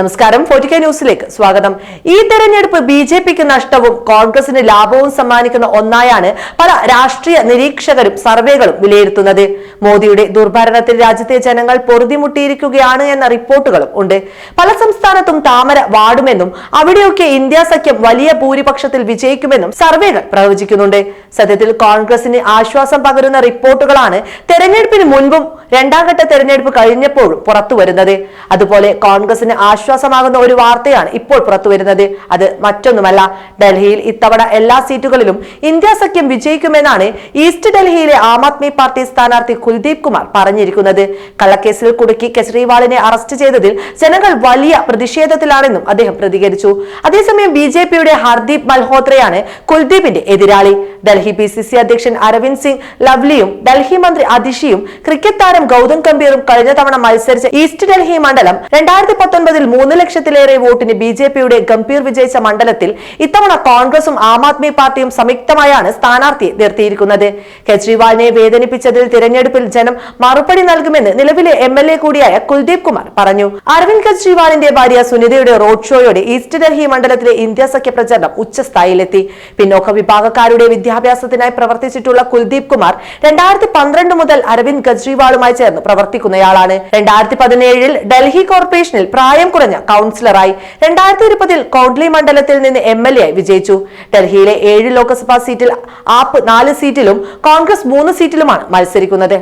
നമസ്കാരം. Forty K ന്യൂസിലേക്ക് സ്വാഗതം. ഈ തെരഞ്ഞെടുപ്പ് ബി ജെ പിക്ക് നഷ്ടവും കോൺഗ്രസിന് ലാഭവും സമ്മാനിക്കുന്ന ഒന്നായാണ് പല രാഷ്ട്രീയ നിരീക്ഷകരും സർവേകളും വിലയിരുത്തുന്നത്. മോദിയുടെ ദുർഭരണത്തിൽ രാജ്യത്തെ ജനങ്ങൾ പൊറുതിമുട്ടിയിരിക്കുകയാണ് എന്ന റിപ്പോർട്ടുകളും ഉണ്ട്. പല സംസ്ഥാനത്തും താമര വാടുമെന്നും അവിടെയൊക്കെ ഇന്ത്യ സഖ്യം വലിയ ഭൂരിപക്ഷത്തിൽ വിജയിക്കുമെന്നും സർവേകൾ പ്രവചിക്കുന്നുണ്ട്. സത്യത്തിൽ കോൺഗ്രസിന് ആശ്വാസം പകരുന്ന റിപ്പോർട്ടുകളാണ് തെരഞ്ഞെടുപ്പിന് മുൻപും രണ്ടാം ഘട്ട തെരഞ്ഞെടുപ്പ് കഴിഞ്ഞപ്പോഴും പുറത്തുവരുന്നത്. അതുപോലെ കോൺഗ്രസിന് ആശ്വാസമാകുന്ന ഒരു വാർത്തയാണ് ഇപ്പോൾ പുറത്തു വരുന്നത് അത് മറ്റൊന്നുമല്ല ഡൽഹിയിൽ ഇത്തവണ എല്ലാ സീറ്റുകളിലും ഇന്ത്യ സഖ്യം വിജയിക്കുമെന്നാണ് ഈസ്റ്റ് ഡൽഹിയിലെ ആം ആദ്മി പാർട്ടി സ്ഥാനാർത്ഥി കുൽദീപ് കുമാർ പറഞ്ഞിരിക്കുന്നത്. കള്ളക്കേസിൽ കുടുക്കി കെജ്രിവാളിനെ അറസ്റ്റ് ചെയ്തതിൽ ജനങ്ങൾ വലിയ പ്രതിഷേധത്തിലാണെന്നും അദ്ദേഹം പ്രതികരിച്ചു. അതേസമയം ബി ജെ പിയുടെ ഹർദീപ് മൽഹോത്രയാണ് കുൽദീപിന്റെ എതിരാളി. ഡൽഹി പി സി സി അധ്യക്ഷൻ അരവിന്ദ് സിംഗ് ലവ്ലിയും ഡൽഹി മന്ത്രി അതിഷിയും ക്രിക്കറ്റ് താരം ഗൗതം ഗംഭീറും കഴിഞ്ഞ തവണ മത്സരിച്ച ഈസ്റ്റ് ഡൽഹി മണ്ഡലം രണ്ടായിരത്തി പത്തൊൻപതിൽ മൂന്ന് ലക്ഷത്തിലേറെ വോട്ടിന് ബി ജെ പിയുടെ ഗംഭീർ വിജയിച്ച മണ്ഡലത്തിൽ ഇത്തവണ കോൺഗ്രസും ആം ആദ്മി പാർട്ടിയും സംയുക്തമായാണ് സ്ഥാനാർത്ഥിയെ നിർത്തിയിരിക്കുന്നത്. കെജ്രിവാളിനെ വേദനിപ്പിച്ചതിൽ തിരഞ്ഞെടുപ്പിൽ ജനം മറുപടി നൽകുമെന്ന് നിലവിലെ എം എൽ എ കൂടിയായ കുൽദീപ് കുമാർ പറഞ്ഞു. അരവിന്ദ് കെജ്രിവാളിന്റെ ഭാര്യ സുനിതയുടെ റോഡ് ഷോയോടെ ഈസ്റ്റ് ഡൽഹി മണ്ഡലത്തിലെ ഇന്ത്യ സഖ്യ പ്രചരണം ഉച്ചസ്ഥായിലെത്തി. പിന്നോക്ക വിഭാഗക്കാരുടെ വിദ്യാഭ്യാസത്തിനായി പ്രവർത്തിച്ചിട്ടുള്ള കുൽദീപ് കുമാർ രണ്ടായിരത്തി പന്ത്രണ്ട് മുതൽ അരവിന്ദ് കെജ്രിവാളുമായി ചേർന്ന് പ്രവർത്തിക്കുന്നയാളാണ്. രണ്ടായിരത്തി പതിനേഴിൽ ഡൽഹി കോർപ്പറേഷനിൽ പ്രായം കുറഞ്ഞ കൗൺസിലറായി രണ്ടായിരത്തി ഇരുപതിൽ കോഡ്ലി മണ്ഡലത്തിൽ നിന്ന് എം എൽ എ ആയി വിജയിച്ചു. ഡൽഹിയിലെ ഏഴ് ലോക്സഭാ സീറ്റിൽ ആപ്പ് നാല് സീറ്റിലും കോൺഗ്രസ് മൂന്ന് സീറ്റിലുമാണ് മത്സരിക്കുന്നത്.